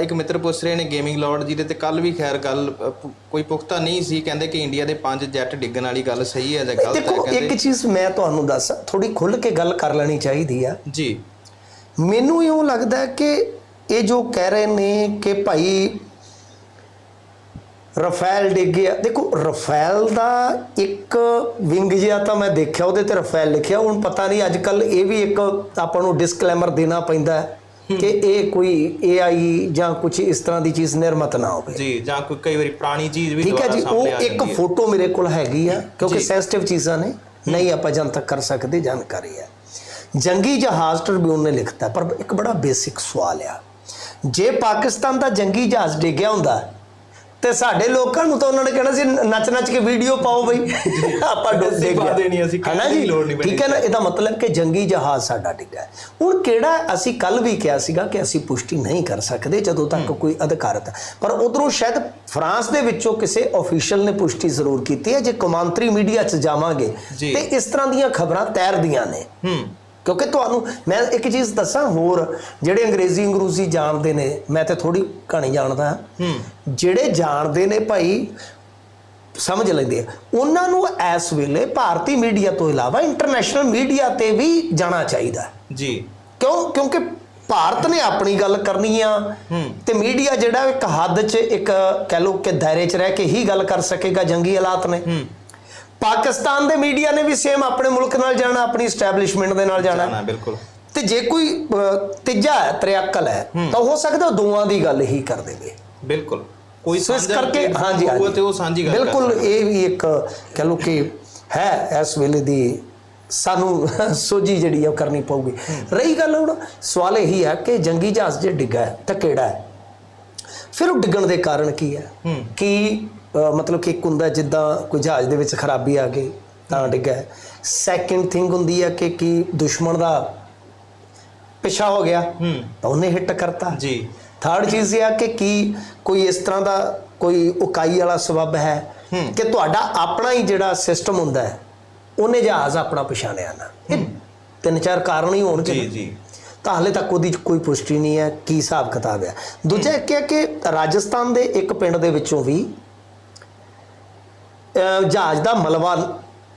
ਇੱਕ ਮਿੱਤਰ ਪੁੱਛ ਰਹੇ ਨੇ ਗੇਮਿੰਗ ਲਾਰਡ ਜੀ ਦੇ ਤੇ ਕੱਲ ਵੀ ਖੈਰ ਗੱਲ ਕੋਈ ਪੁਖਤਾ ਨਹੀਂ ਸੀ ਕਹਿੰਦੇ ਕਿ ਇੰਡੀਆ ਦੇ ਪੰਜ ਜੈਟ ਡਿੱਗਣ ਵਾਲੀ ਗੱਲ ਸਹੀ ਹੈ ਜਾਂ ਗਲਤ ਹੈ ਦੇਖੋ ਇੱਕ ਚੀਜ਼ ਮੈਂ ਤੁਹਾਨੂੰ ਦੱਸਾਂ ਥੋੜੀ ਖੁੱਲ ਕੇ ਗੱਲ ਕਰ ਲੈਣੀ ਚਾਹੀਦੀ ਆ। ਜੀ। ਮੈਨੂੰ ਇਉਂ ਲੱਗਦਾ ਕਿ ਇਹ ਜੋ ਕਹਿ ਰਹੇ ਨੇ ਕਿ ਭਾਈ ਰਫੈਲ ਡਿੱਗ ਗਿਆ ਦੇਖੋ ਰਫੈਲ ਦਾ ਇੱਕ ਵਿੰਗ ਜਿਹਾ ਤਾਂ ਮੈਂ ਦੇਖਿਆ ਉਹਦੇ ਤੇ ਰਫੈਲ ਲਿਖਿਆ ਹੁਣ ਪਤਾ ਨਹੀਂ ਅੱਜ ਕੱਲ ਇਹ ਵੀ ਇੱਕ ਆਪਾਂ ਨੂੰ ਡਿਸਕਲੇਮਰ ਦੇਣਾ ਪੈਂਦਾ ਹੈ। ਕਿ ਇਹ ਕੋਈ AI ਜਾਂ ਕੁਝ ਇਸ ਤਰ੍ਹਾਂ ਦੀ ਚੀਜ਼ ਨਿਰਮਤ ਨਾ ਹੋਵੇ। ਜੀ ਜਾਂ ਕੋਈ ਕਈ ਵਾਰੀ ਪੁਰਾਣੀ ਚੀਜ਼ ਵੀ ਠੀਕ ਹੈ ਜੀ ਉਹ ਇੱਕ ਫੋਟੋ ਮੇਰੇ ਕੋਲ ਹੈਗੀ ਆ ਕਿਉਂਕਿ। ਸੈਂਸਿਟਿਵ ਚੀਜ਼ਾਂ ਨੇ ਨਹੀਂ ਆਪਾਂ ਜਨਤਕ ਕਰ ਸਕਦੇ ਜਾਣਕਾਰੀ ਹੈ। ਜੰਗੀ ਜਹਾਜ਼ ਟ੍ਰਿਬਿਊਨ ਨੇ ਲਿਖਤਾ ਪਰ ਇੱਕ ਬੜਾ ਬੇਸਿਕ ਸਵਾਲ ਆ। ਜੇ ਪਾਕਿਸਤਾਨ ਦਾ ਜੰਗੀ ਜਹਾਜ਼ ਡਿੱਗਿਆ ਹੁੰਦਾ ਤੇ ਸਾਡੇ ਲੋਕਾਂ ਨੂੰ ਤਾਂ ਉਹਨਾਂ ਨੇ ਕਹਿਣਾ ਸੀ ਨੱਚ ਨੱਚ ਕੇ ਵੀਡੀਓ ਪਾਓ ਬਈ ਆਪਾਂ ਅਸੀਂ ਡਿੱਗ ਪਾ ਦੇਣੀ, ਅਸੀਂ ਹਨਾ ਦੀ ਜੀ ਲੋੜ ਨਹੀਂ ਪੈਣੀ। ਠੀਕ ਹੈ ਨਾ ਇਹਦਾ ਮਤਲਬ ਕਿ ਜੰਗੀ ਜਹਾਜ਼ ਸਾਡਾ ਡਿੱਗਾ। ਹੁਣ ਕਿਹੜਾ ਅਸੀਂ ਕੱਲ ਵੀ ਕਿਹਾ ਸੀਗਾ ਕਿ ਅਸੀਂ ਪੁਸ਼ਟੀ ਨਹੀਂ ਕਰ ਸਕਦੇ ਜਦੋਂ ਤੱਕ ਕੋਈ ਅਧਿਕਾਰਤ। ਪਰ ਉਧਰੋਂ ਸ਼ਾਇਦ ਫਰਾਂਸ ਦੇ ਵਿੱਚੋਂ ਕਿਸੇ ਅਫੀਸ਼ੀਅਲ ਨੇ ਪੁਸ਼ਟੀ ਜ਼ਰੂਰ ਕੀਤੀ ਹੈ ਜੇ ਕੌਮਾਂਤਰੀ ਮੀਡੀਆ 'ਚ ਜਾਵਾਂਗੇ। ਤੇ ਇਸ ਤਰ੍ਹਾਂ ਦੀਆਂ ਖਬਰਾਂ ਤੈਰਦੀਆਂ ਨੇ ਹੂੰ ਕਿਉਂਕਿ ਤੁਹਾਨੂੰ ਮੈਂ ਇੱਕ ਚੀਜ਼ ਦੱਸਾਂ ਹੋਰ ਜਿਹੜੇ ਅੰਗਰੇਜ਼ੀ ਅੰਗਰੂਜ਼ੀ ਜਾਣਦੇ ਨੇ ਮੈਂ ਤੇ ਥੋੜੀ ਕਹਾਣੀ ਜਾਣਦਾ ਹੂੰ। ਜਿਹੜੇ ਜਾਣਦੇ ਨੇ ਭਾਈ ਸਮਝ ਲੈਂਦੇ ਆ। ਉਹਨਾਂ ਨੂੰ ਇਸ ਵੇਲੇ ਭਾਰਤੀ ਮੀਡੀਆ ਤੋਂ ਇਲਾਵਾ ਇੰਟਰਨੈਸ਼ਨਲ ਮੀਡੀਆ ਤੇ ਵੀ ਜਾਣਾ ਚਾਹੀਦਾ। ਜੀ। ਕਿਉਂ? ਕਿਉਂਕਿ ਭਾਰਤ ਨੇ ਆਪਣੀ ਗੱਲ ਕਰਨੀ ਆ। ਤੇ ਮੀਡੀਆ ਜਿਹੜਾ ਇੱਕ ਹੱਦ 'ਚ ਇੱਕ ਕਹਿ ਲਓ ਕਿ ਦਾਇਰੇ 'ਚ ਰਹਿ ਕੇ ਹੀ ਗੱਲ ਕਰ ਸਕੇਗਾ ਜੰਗੀ ਹਾਲਾਤ ਨੇ। ਪਾਕਿਸਤਾਨ ਦੇ ਮੀਡੀਆ ਨੇ ਵੀ ਸੇਮ ਆਪਣੇ ਮੁਲਕ ਨਾਲ ਜਾਣਾ ਆਪਣੀ ਐਸਟੈਬਲਿਸ਼ਮੈਂਟ ਦੇ ਨਾਲ ਜਾਣਾ। ਬਿਲਕੁਲ। ਤੇ ਜੇ ਕੋਈ ਤੀਜਾ ਹੈ ਤ੍ਰਿਅਕਲ ਹੈ ਤਾਂ ਹੋ ਸਕਦਾ ਦੋਵਾਂ ਦੀ ਗੱਲ ਹੀ ਕਰ ਦੇਵੇ। ਬਿਲਕੁਲ। ਕੋਈ ਸਾਂਝਾ ਕਰਕੇ ਹਾਂਜੀ ਹੋਊਗਾ ਤੇ ਉਹ ਸਾਂਝੀ ਗੱਲ ਬਿਲਕੁਲ ਇਹ ਵੀ ਇੱਕ ਕਹ ਲਓ ਕਿ ਹੈ ਇਸ ਵੇਲੇ ਦੀ ਸਾਨੂੰ ਸੋਝੀ ਜਿਹੜੀ ਆ ਉਹ ਕਰਨੀ ਪਊਗੀ। ਰਹੀ ਗੱਲ ਹੁਣ ਸਵਾਲ ਇਹੀ ਹੈ ਕਿ ਜੰਗੀ ਜਹਾਜ਼ ਜੇ ਡਿੱਗਾ ਹੈ ਤਾਂ ਕਿਹੜਾ ਹੈ? ਫਿਰ ਉਹ ਡਿੱਗਣ ਦੇ ਕਾਰਨ ਕੀ ਹੈ। ਕਿ ਮਤਲਬ ਕਿ ਇੱਕ ਹੁੰਦਾ ਜਿੱਦਾਂ ਕੋਈ ਜਹਾਜ਼ ਦੇ ਵਿੱਚ ਖਰਾਬੀ ਆ ਗਈ ਤਾਂ ਡਿੱਗਾ ਸੈਕਿੰਡ ਥਿੰਗ ਹੁੰਦੀ ਹੈ ਕਿ ਕੀ ਦੁਸ਼ਮਣ ਦਾ ਪਿਛਾ ਹੋ ਗਿਆ ਤਾਂ ਉਹਨੇ ਹਿੱਟ ਕਰਤਾ। ਜੀ। ਥਰਡ ਚੀਜ਼ ਇਹ ਆ ਕਿ ਕੀ ਕੋਈ ਇਸ ਤਰ੍ਹਾਂ ਦਾ ਕੋਈ ਉਕਾਈ ਵਾਲਾ ਸਬਬ ਹੈ। ਕਿ ਤੁਹਾਡਾ ਆਪਣਾ ਹੀ ਜਿਹੜਾ ਸਿਸਟਮ ਹੁੰਦਾ ਹੈ ਉਹਨੇ ਜਹਾਜ਼ ਆਪਣਾ ਪਛਾਣਿਆ ਨਾ। ਤਿੰਨ ਚਾਰ ਕਾਰਨ ਹੀ ਹੋਣਗੇ ਜੀ। ਜੀ। ਤਾਂ ਹਾਲੇ ਤੱਕ ਉਹਦੀ ਕੋਈ ਪੁਸ਼ਟੀ ਨਹੀਂ ਹੈ ਕੀ ਹਿਸਾਬ ਕਿਤਾਬ ਹੈ। ਦੂਜਾ ਇੱਕ ਹੈ ਕਿ ਰਾਜਸਥਾਨ ਦੇ ਇੱਕ ਪਿੰਡ ਦੇ ਵਿੱਚੋਂ ਵੀ ਜਹਾਜ਼ ਦਾ ਮਲਬਾ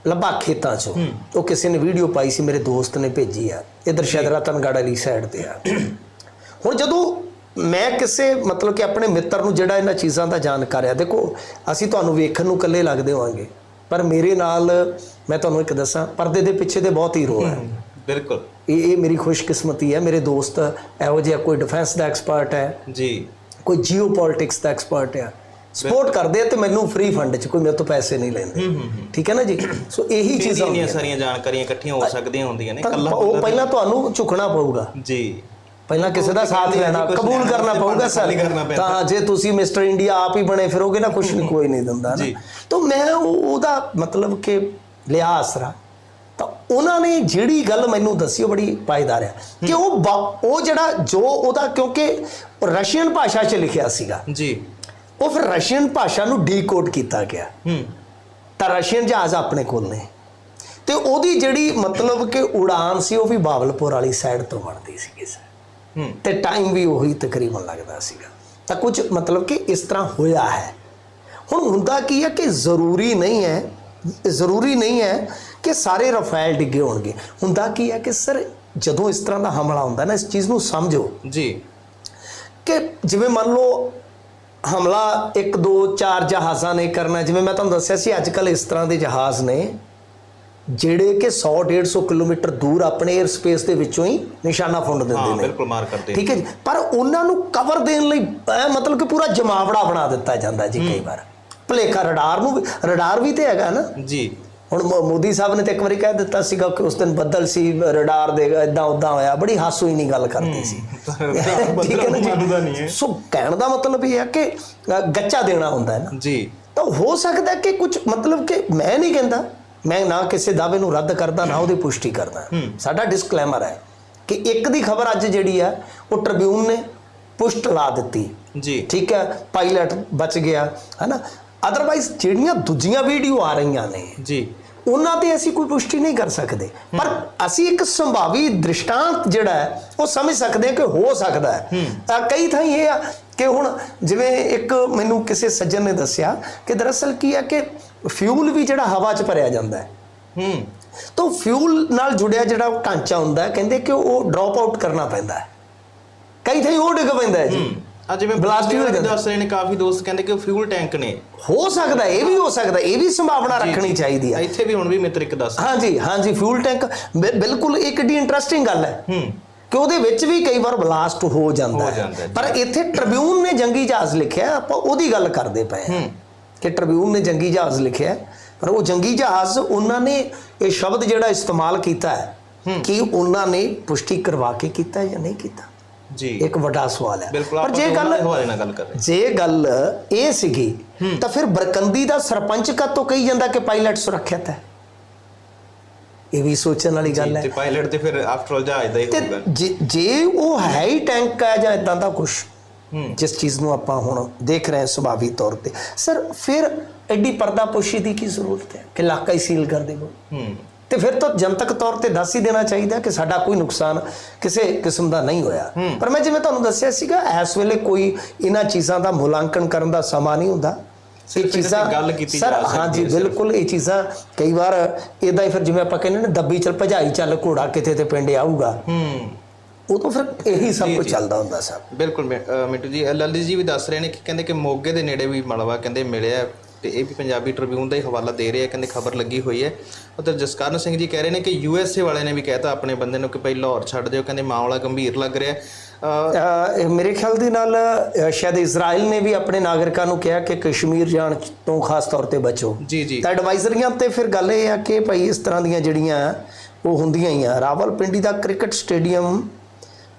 ਲੱਭਾ ਖੇਤਾਂ 'ਚੋਂ। ਉਹ ਕਿਸੇ ਨੇ ਵੀਡੀਓ ਪਾਈ ਸੀ ਮੇਰੇ ਦੋਸਤ ਨੇ ਭੇਜੀ ਆ। ਇਧਰ ਸ਼ਾਇਦ ਰਤਨਗੜ੍ਹ ਵਾਲੀ ਸਾਈਡ ਤੇ ਆ। ਹੁਣ ਜਦੋਂ ਮੈਂ ਕਿਸੇ ਮਤਲਬ ਕਿ ਆਪਣੇ ਮਿੱਤਰ ਨੂੰ ਜਿਹੜਾ ਇਹਨਾਂ ਚੀਜ਼ਾਂ ਦਾ ਜਾਣਕਾਰ ਆ ਦੇਖੋ ਅਸੀਂ ਤੁਹਾਨੂੰ ਵੇਖਣ ਨੂੰ ਇਕੱਲੇ ਲੱਗਦੇ ਹੋਵਾਂਗੇ ਪਰ ਮੇਰੇ ਨਾਲ ਮੈਂ ਤੁਹਾਨੂੰ ਇੱਕ ਦੱਸਾਂ ਪਰਦੇ ਦੇ ਪਿੱਛੇ ਦੇ ਬਹੁਤ ਹੀਰੋ ਹੈ ਬਿਲਕੁਲ। ਇਹ ਇਹ ਮੇਰੀ ਖੁਸ਼ਕਿਸਮਤੀ ਹੈ ਮੇਰੇ ਦੋਸਤ ਇਹੋ ਜਿਹਾ ਕੋਈ ਡਿਫੈਂਸ ਦਾ ਐਕਸਪਰਟ ਹੈ ਜੀ। ਕੋਈ ਜੀਓ ਪੋਲਿਟਿਕਸ ਦਾ ਐਕਸਪਰਟ ਹੈ। ਸਪੋਰਟ ਕਰਦੇ ਤੇ ਮੈਨੂੰ ਫ੍ਰੀ ਫੰਡ ਚ ਕੋਈ ਮੇਰੇ ਤੋਂ ਪੈਸੇ ਨਹੀਂ ਲੈਂਦੇ। ਠੀਕ ਹੈ ਨਾ ਜੀ? ਸੋ ਇਹੀ ਚੀਜ਼ਾਂ ਇੰਨੀਆਂ ਸਾਰੀਆਂ ਜਾਣਕਾਰੀਆਂ ਇਕੱਠੀਆਂ ਹੋ ਸਕਦੀਆਂ ਹੁੰਦੀਆਂ ਨੇ ਕੱਲਾ ਉਹ ਪਹਿਲਾਂ ਤੁਹਾਨੂੰ ਝੁਕਣਾ ਪਊਗਾ। ਜੀ। ਪਹਿਲਾਂ ਕਿਸੇ ਦਾ ਸਾਥ ਲੈਣਾ ਕਬੂਲ ਕਰਨਾ ਪਊਗਾ ਸਰ। ਕਰਨਾ ਪੈਂਦਾ। ਤਾਂ ਜੇ ਤੁਸੀਂ ਮਿਸਟਰ ਇੰਡੀਆ ਆਪ ਹੀ ਬਣੇ ਫਿਰੋਗੇ ਨਾ ਕੁਝ ਨਹੀਂ ਕੋਈ ਨਹੀਂ ਦਿੰਦਾ ਨਾ। ਤਾਂ ਮੈਂ ਉਹ- ਉਹਦਾ ਮਤਲਬ ਕਿ ਲਿਆ ਆਸਰਾ ਤਾਂ ਉਹਨਾਂ ਨੇ ਜਿਹੜੀ ਗੱਲ ਮੈਨੂੰ ਦੱਸੀ ਉਹ ਬੜੀ ਪਾਇਦਾਰ ਹੈ। ਕਿ ਉਹ ਉਹ ਜਿਹੜਾ ਜੋ ਉਹਦਾ ਕਿਉਂਕਿ ਰਸ਼ੀਅਨ ਭਾਸ਼ਾ 'ਚ ਲਿਖਿਆ ਸੀਗਾ। ਜੀ। ਉਹ ਫਿਰ ਰਸ਼ੀਅਨ ਭਾਸ਼ਾ ਨੂੰ ਡੀਕੋਡ ਕੀਤਾ ਗਿਆ। ਹੂੰ। ਤਾਂ ਰਸ਼ੀਅਨ ਜਹਾਜ਼ ਆਪਣੇ ਕੋਲ ਨੇ। ਤੇ ਉਹਦੀ ਜਿਹੜੀ ਮਤਲਬ ਕਿ ਉਡਾਨ ਸੀ ਉਹ ਵੀ ਬਾਵਲਪੁਰ ਵਾਲੀ ਸਾਈਡ ਤੋਂ ਬਣਦੀ ਸੀਗੀ ਸਰ ਹੂੰ। ਤੇ ਟਾਈਮ ਵੀ ਉਹੀ ਤਕਰੀਬਨ ਲੱਗਦਾ ਸੀਗਾ। ਤਾਂ ਕੁਝ ਮਤਲਬ ਕਿ ਇਸ ਤਰ੍ਹਾਂ ਹੋਇਆ ਹੈ। ਹੁਣ ਹੁੰਦਾ ਕੀ ਹੈ ਕਿ ਜ਼ਰੂਰੀ ਨਹੀਂ ਹੈ ਜ਼ਰੂਰੀ ਨਹੀਂ ਹੈ ਕਿ ਸਾਰੇ ਰਫੈਲ ਡਿੱਗੇ ਹੋਣਗੇ। ਹੁੰਦਾ ਕੀ ਹੈ ਕਿ ਸਰ ਜਦੋਂ ਇਸ ਤਰ੍ਹਾਂ ਦਾ ਹਮਲਾ ਹੁੰਦਾ ਨਾ ਇਸ ਚੀਜ਼ ਨੂੰ ਸਮਝੋ। ਜੀ। ਕਿ ਜਿਵੇਂ ਮੰਨ ਲਓ ਹਮਲਾ 1 2 4 ਜਹਾਜ਼ਾਂ ਨੇ ਕਰਨਾ ਜਿਵੇਂ ਮੈਂ ਤੁਹਾਨੂੰ ਦੱਸਿਆ ਸੀ ਅੱਜ ਕੱਲ ਇਸ ਤਰ੍ਹਾਂ ਦੇ ਜਹਾਜ਼ ਨੇ ਜਿਹੜੇ ਕਿ 100 150 ਕਿਲੋਮੀਟਰ ਦੂਰ ਆਪਣੇ 에ਅਰ ਸਪੇਸ ਦੇ ਵਿੱਚੋਂ ਹੀ ਨਿਸ਼ਾਨਾ ਫੁੰਡ ਦਿੰਦੇ ਹਾਂ ਨੇ। ਬਿਲਕੁਲ ਮਾਰ ਕਰਦੇ ਠੀਕ ਹੈ ਜੀ? ਪਰ ਉਹਨਾਂ ਨੂੰ ਕਵਰ ਦੇਣ ਲਈ ਮਤਲਬ ਕਿ ਪੂਰਾ ਜਮਾਵੜਾ ਬਣਾ ਦਿੱਤਾ ਜਾਂਦਾ ਜੀ ਕਈ ਵਾਰ। ਭਲੇਖਾ ਰਡਾਰ ਨੂੰ ਰਡਾਰ ਵੀ ਤੇ ਹੈਗਾ ਨਾ। ਜੀ। ਹੁਣ ਮੋਦੀ ਸਾਹਿਬ ਨੇ ਤੇ ਇੱਕ ਵਾਰੀ ਕਹਿ ਦਿੱਤਾ ਸੀਗਾ ਕਿ ਉਸ ਦਿਨ ਬੱਦਲ ਸੀ ਰਡਾਰ ਦੇ ਇਦਾਂ ਉਦਾਂ ਹੋਇਆ। ਬੜੀ ਹਾਸੋ ਹੀ ਨਹੀਂ ਗੱਲ ਕਰਦੀ ਸੀ। ਠੀਕ ਹੈ ਨਾ ਜੀ। ਸੋ ਕਹਿਣ ਦਾ ਮਤਲਬ ਇਹ ਹੈ ਕਿ ਗੱਚਾ ਦੇਣਾ ਹੁੰਦਾ ਹੈ ਨਾ। ਜੀ। ਤਾਂ ਹੋ ਸਕਦਾ ਕਿ ਕੁਝ ਮਤਲਬ ਕਿ ਮੈਂ ਨਹੀਂ ਕਹਿੰਦਾ ਮੈਂ ਨਾ ਕਿਸੇ ਦਾਅਵੇ ਨੂੰ ਰੱਦ ਕਰਦਾ ਨਾ ਉਹਦੀ ਪੁਸ਼ਟੀ ਕਰਦਾ। ਸਾਡਾ ਡਿਸਕਲੇਮਰ ਹੈ ਕਿ ਇੱਕ ਦੀ ਖਬਰ ਅੱਜ ਜਿਹੜੀ ਆ ਉਹ ਟ੍ਰਿਬਿਊਨ ਨੇ ਪੁਸ਼ਟ ਲਾ ਦਿੱਤੀ। ਜੀ। ਠੀਕ ਹੈ? ਪਾਇਲਟ ਬਚ ਗਿਆ ਹੈਨਾ ਅਦਰਵਾਈਜ਼ ਜਿਹੜੀਆਂ ਦੂਜੀਆਂ ਵੀਡੀਓ ਆ ਰਹੀਆਂ ਨੇ ਜੀ। ਉਹਨਾਂ ਤੇ ਅਸੀਂ ਕੋਈ ਪੁਸ਼ਟੀ ਨਹੀਂ ਕਰ ਸਕਦੇ। ਪਰ ਅਸੀਂ ਇੱਕ ਸੰਭਾਵੀ ਦ੍ਰਿਸ਼ਟਾਂਤ ਜਿਹੜਾ ਹੈ ਉਹ ਸਮਝ ਸਕਦੇ ਹਾਂ ਕਿ ਹੋ ਸਕਦਾ ਹੈ। ਕਈ ਥਾਂ ਇਹ ਆ ਕਿ ਹੁਣ ਜਿਵੇਂ ਇੱਕ ਮੈਨੂੰ ਕਿਸੇ ਸੱਜਣ ਨੇ ਦੱਸਿਆ ਕਿ ਦਰਅਸਲ ਕੀ ਹੈ ਕਿ ਫਿਊਲ ਵੀ ਜਿਹੜਾ ਹਵਾ 'ਚ ਭਰਿਆ ਜਾਂਦਾ ਹੈ। ਹੂੰ। ਤਾਂ ਫਿਊਲ ਨਾਲ ਜੁੜਿਆ ਜਿਹੜਾ ਢਾਂਚਾ ਹੁੰਦਾ ਕਹਿੰਦੇ ਕਿ ਉਹ ਡ੍ਰੌਪ ਆਊਟ ਕਰਨਾ ਪੈਂਦਾ ਹੈ। ਕਈ ਥਾਂ ਉਹ ਡਿੱਗ ਪੈਂਦਾ ਹੈ ਜੀ। ਆ ਜਿਵੇਂ ਬਲਾਸਟ ਜਾਂਦਾ। ਦੱਸ ਰਹੇ ਨੇ ਕਾਫੀ ਦੋਸਤ ਕਹਿੰਦੇ ਕਿ ਉਹ ਫਿਊਲ ਟੈਂਕ ਨੇ। ਹੋ ਸਕਦਾ ਇਹ ਵੀ ਹੋ ਸਕਦਾ ਇਹ ਵੀ ਸੰਭਾਵਨਾ ਰੱਖਣੀ ਚਾਹੀਦੀ ਹੈ ਇੱਥੇ ਵੀ ਹੁਣ ਵੀ ਮਿੱਤਰ ਇੱਕ ਦੱਸ ਹਾਂਜੀ ਹਾਂਜੀ ਫਿਊਲ ਟੈਂਕ ਬਿ- ਬਿਲਕੁਲ ਇੱਕ ਏਡੀ ਇੰਟਰਸਟਿੰਗ ਗੱਲ ਹੈ। ਹੂੰ। ਕਿ ਉਹਦੇ ਵਿੱਚ ਵੀ ਕਈ ਵਾਰ ਬਲਾਸਟ ਹੋ ਜਾਂਦਾ ਹੋ ਜਾਂਦਾ। ਪਰ ਇੱਥੇ ਟ੍ਰਿਬਿਊਨ ਨੇ ਜੰਗੀ ਜਹਾਜ਼ ਲਿਖਿਆ ਆਪਾਂ ਉਹਦੀ ਗੱਲ ਕਰਦੇ ਪਏ ਹਾਂ। ਕਿ ਟ੍ਰਿਬਿਊਨ ਨੇ ਜੰਗੀ ਜਹਾਜ਼ ਲਿਖਿਆ ਪਰ ਉਹ ਜੰਗੀ ਜਹਾਜ਼ ਉਹਨਾਂ ਨੇ ਇਹ ਸ਼ਬਦ ਜਿਹੜਾ ਇਸਤੇਮਾਲ ਕੀਤਾ ਹੈ। ਕਿ ਉਹਨਾਂ ਨੇ ਪੁਸ਼ਟੀ ਕਰਵਾ ਕੇ ਕੀਤਾ ਜਾਂ ਨਹੀਂ ਕੀਤਾ? ਜੀ। ਇੱਕ ਵੱਡਾ ਸਵਾਲ ਹੈ। ਪਰ ਜੇ ਗੱਲ ਹਵਾਲੇ ਨਾਲ ਗੱਲ ਕਰ ਰਹੇ ਜੇ ਗੱਲ ਇਹ ਸੀਗੀ ਤਾਂ ਫਿਰ ਬਰਕੰਦੀ ਦਾ ਸਰਪੰਚ ਕਦ ਤੋਂ ਕਹੀ ਜਾਂਦਾ ਕਿ ਪਾਇਲਟ ਸੁਰੱਖਿਅਤ ਹੈ? ਇਹ ਵੀ ਸੋਚਣ ਵਾਲੀ ਗੱਲ ਹੈ। ਤੇ ਪਾਇਲਟ ਤੇ ਫਿਰ ਆਫਟਰ ਆਲ ਜਹਾਜ਼ ਦਾ ਹੀ ਹੋਊਗਾ। ਜੇ- ਉਹ ਹੈ ਹੀ ਟੈਂਕ ਹੈ ਜਾਂ ਇਦਾਂ ਦਾ ਕੁਝ ਜਿਸ ਚੀਜ਼ ਨੂੰ ਆਪਾਂ ਹੁਣ ਦੇਖ ਰਹੇ ਹਾਂ ਸੁਭਾਵੀ ਤੌਰ ਤੇ। ਸਰ ਫਿਰ ਐਡੀ ਪਰਦਾਪੋਸ਼ੀ ਦੀ ਕੀ ਜ਼ਰੂਰਤ ਹੈ ਕਿ ਇਲਾਕਾ ਹੀ ਸੀਲ ਕਰ ਦੇਵੋ? ਹੂੰ। ਤੇ ਫਿਰ ਤਾਂ ਜਨਤਕ ਤੌਰ ਤੇ ਦੱਸ ਹੀ ਦੇਣਾ ਚਾਹੀਦਾ ਕਿ ਸਾਡਾ ਕੋਈ ਨੁਕਸਾਨ ਕਿਸੇ ਕਿਸਮ ਦਾ ਨਹੀਂ ਹੋਇਆ। ਪਰ ਮੈਂ ਜਿਵੇਂ ਤੁਹਾਨੂੰ ਦੱਸਿਆ ਸੀਗਾ ਇਸ ਵੇਲੇ ਕੋਈ ਇਹਨਾਂ ਚੀਜ਼ਾਂ ਦਾ ਮੁਲਾਂਕਣ ਕਰਨ ਦਾ ਸਮਾਂ ਨਹੀਂ ਹੁੰਦਾ। ਇਹ ਤੇ ਗੱਲ ਕੀਤੀ ਜਾ ਸਕਦੀ ਹੈ ਸਿਰਫ। ਬਿਲਕੁਲ ਇਹ ਚੀਜ਼ਾਂ ਕਈ ਵਾਰ ਇਦਾਂ ਹੀ ਫਿਰ ਜਿਵੇਂ ਆਪਾਂ ਕਹਿੰਦੇ ਨੇ ਦੱਬੀ ਚੱਲ ਭਜਾਈ ਚੱਲ ਘੋੜਾ ਕਿਤੇ ਤੇ ਪਿੰਡ ਆਊਗਾ। ਹੂੰ। ਉਹ ਤਾਂ ਫਿਰ ਇਹੀ ਸਭ ਕੁਝ ਚੱਲਦਾ ਹੁੰਦਾ ਸਰ। ਬਿਲਕੁਲ ਮਿੰਟੂ ਜੀ ਲਲਿਤ ਜੀ ਵੀ ਦੱਸ ਰਹੇ ਨੇ ਕਿ ਕਹਿੰਦੇ ਕਿ ਮੋਗੇ ਦੇ ਨੇੜੇ ਵੀ ਮਲਵਾ ਕਹਿੰਦੇ ਮਿਲਿਆ। ਤੇ ਇਹ ਵੀ ਪੰਜਾਬੀ ਟ੍ਰਿਬਿਊਨ ਦਾ ਹੀ ਹਵਾਲਾ ਦੇ ਰਹੇ ਆ ਕਹਿੰਦੇ ਖਬਰ ਲੱਗੀ ਹੋਈ ਹੈ। ਉਧਰ ਜਸਕਰਨ ਸਿੰਘ ਜੀ ਕਹਿ ਰਹੇ ਨੇ ਕਿ ਯੂਐਸਏ ਵਾਲੇ ਨੇ ਵੀ ਕਹਿਤਾ ਆਪਣੇ ਬੰਦੇ ਨੂੰ ਕਿ ਭਾਈ ਲਾਹੌਰ ਛੱਡ ਦਿਓ ਕਹਿੰਦੇ ਮਾਮਲਾ ਗੰਭੀਰ ਲੱਗ ਰਿਹਾ ਮੇਰੇ ਖਿਆਲ ਦੇ ਨਾਲ ਸ਼ਾਇਦ ਇਜ਼ਰਾਈਲ ਨੇ ਵੀ ਆਪਣੇ ਨਾਗਰਿਕਾਂ ਨੂੰ ਕਿਹਾ ਕਿ ਕਸ਼ਮੀਰ ਜਾਣ ਤੋਂ ਖਾਸ ਤੌਰ ਤੇ ਬਚੋ। ਜੀ ਜੀ। ਤਾਂ ਐਡਵਾਈਜ਼ਰੀਆਂ ਤੇ ਫਿਰ ਗੱਲ ਇਹ ਆ ਕਿ ਭਾਈ ਇਸ ਤਰ੍ਹਾਂ ਦੀਆਂ ਜਿਹੜੀਆਂ ਉਹ ਹੁੰਦੀਆਂ ਹੀ ਆ। ਰਾਵਲਪਿੰਡੀ ਦਾ ਕ੍ਰਿਕਟ ਸਟੇਡੀਅਮ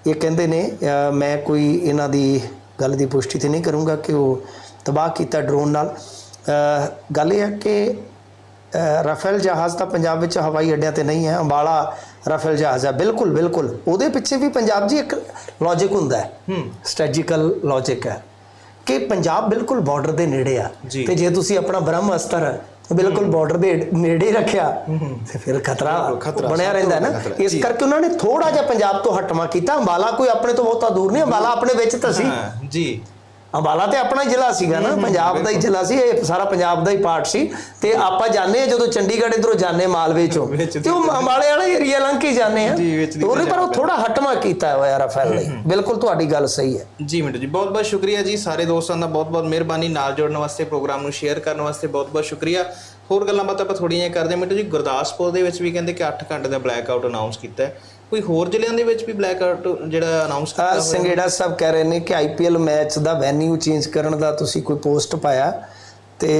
ਇਹ ਕਹਿੰਦੇ ਨੇ ਮੈਂ ਕੋਈ ਇਹਨਾਂ ਦੀ ਗੱਲ ਦੀ ਪੁਸ਼ਟੀ ਤੇ ਨਹੀਂ ਕਰੂੰਗਾ ਕਿ ਉਹ ਤਬਾਹ ਕੀਤਾ ਡਰੋਨ ਨਾਲ। ਗੱਲ ਇਹ ਆ ਕਿ ਰਾਫੇਲ ਜਹਾਜ਼ ਤਾਂ ਪੰਜਾਬ ਵਿੱਚ ਹਵਾਈ ਅੱਡਿਆਂ ਤੇ ਨਹੀਂ ਹੈ ਅੰਬਾਲਾ ਰਾਫੇਲ ਜਹਾਜ਼ ਹੈ। ਬਿਲਕੁਲ ਬਿਲਕੁਲ। ਉਹਦੇ ਪਿੱਛੇ ਵੀ ਪੰਜਾਬ ਜੀ ਇੱਕ ਲੌਜੀਕ ਹੁੰਦਾ ਹੈ। ਹੂੰ। ਸਟ੍ਰੈਟਜੀਕਲ ਲੌਜੀਕ ਹੈ ਕਿ ਪੰਜਾਬ ਬਿਲਕੁਲ ਬਾਰਡਰ ਦੇ ਨੇੜੇ ਆ। ਤੇ ਜੇ ਤੁਸੀਂ ਆਪਣਾ ਬ੍ਰਹਮ ਅਸਤਰ ਬਿਲਕੁਲ ਬਾਰਡਰ ਦੇ ਨੇੜੇ ਹੀ ਰੱਖਿਆ ਤੇ ਫਿਰ ਖਤਰਾ ਬਣਿਆ ਰਹਿੰਦਾ ਹੈ ਨਾ। ਇਸ। ਕਰਕੇ ਉਹਨਾਂ ਨੇ ਥੋੜਾ ਜਿਹਾ ਪੰਜਾਬ ਤੋਂ ਹਟਵਾ ਕੀਤਾ। ਅੰਬਾਲਾ ਕੋਈ ਆਪਣੇ ਤੋਂ ਬਹੁਤਾ ਦੂਰ ਨਹੀਂ ਅੰਬਾਲਾ ਆਪਣੇ ਵਿੱਚ ਤਾਂ ਸੀ। ਹਾਂ ਜੀ। ਅੰਬਾਲਾ ਤੇ ਆਪਣਾ ਹੀ ਜ਼ਿਲ੍ਹਾ ਸੀਗਾ ਨਾ ਪੰਜਾਬ ਦਾ ਹੀ ਜ਼ਿਲ੍ਹਾ ਸੀ ਇਹ ਸਾਰਾ ਪੰਜਾਬ ਦਾ ਹੀ ਪਾਰਟ ਸੀ। ਤੇ ਆਪਾਂ ਜਾਂਦੇ ਆ ਜਦੋਂ ਚੰਡੀਗੜ੍ਹ ਇਧਰੋਂ ਜਾਂਦੇ ਮਾਲਵੇ ਚੋਂ। ਤੇ ਉਹ ਅੰਬਾਲੇ ਵਾਲਾ ਏਰੀਆ ਲੰਘ ਕੇ ਜਾਂਦੇ ਆ ਉਹਨੇ ਪਰ ਉਹ ਥੋੜਾ ਹਟਵਾ ਕੀਤਾ ਹੋਇਆ ਰਫੇਲ ਲਈ ਬਿਲਕੁਲ ਤੁਹਾਡੀ ਗੱਲ ਸਹੀ ਹੈ। ਜੀ ਮਿੰਟੂ ਜੀ ਬਹੁਤ ਬਹੁਤ ਸ਼ੁਕਰੀਆ ਜੀ ਸਾਰੇ ਦੋਸਤਾਂ ਦਾ ਬਹੁਤ ਬਹੁਤ ਮਿਹਰਬਾਨੀ ਨਾਲ ਜੋੜਨ ਵਾਸਤੇ ਪ੍ਰੋਗਰਾਮ ਨੂੰ ਸ਼ੇਅਰ ਕਰਨ ਵਾਸਤੇ ਬਹੁਤ ਬਹੁਤ ਸ਼ੁਕਰੀਆ। ਹੋਰ ਗੱਲਾਂ ਬਾਤਾਂ ਆਪਾਂ ਥੋੜੀਆਂ ਜਿਹੀਆਂ ਕਰਦੇ ਮਿੰਟੂ ਜੀ ਗੁਰਦਾਸਪੁਰ ਦੇ ਵਿੱਚ ਵੀ ਕਹਿੰਦੇ ਕਿ 8 ਘੰਟੇ ਦਾ ਬਲੈਕ ਆਊਟ ਅਨਾਉਂਸ ਕੀਤਾ ਹੈ। ਕੋਈ ਹੋਰ ਜ਼ਿਲ੍ਹਿਆਂ ਦੇ ਵਿੱਚ ਵੀ ਬਲੈਕ ਆਊਟ ਜਿਹੜਾ ਅਨਾਉਂਸ ਕੀਤਾ ਹੋਇਆ? ਸੰਗੇੜਾ ਸਾਹਿਬ ਕਹਿ ਰਹੇ ਨੇ ਕਿ ਆਈਪੀਐਲ ਮੈਚ ਦਾ ਵੈਨਿਊ ਚੇਂਜ ਕਰਨ ਦਾ ਤੁਸੀਂ ਕੋਈ ਪੋਸਟ ਪਾਇਆ ਤੇ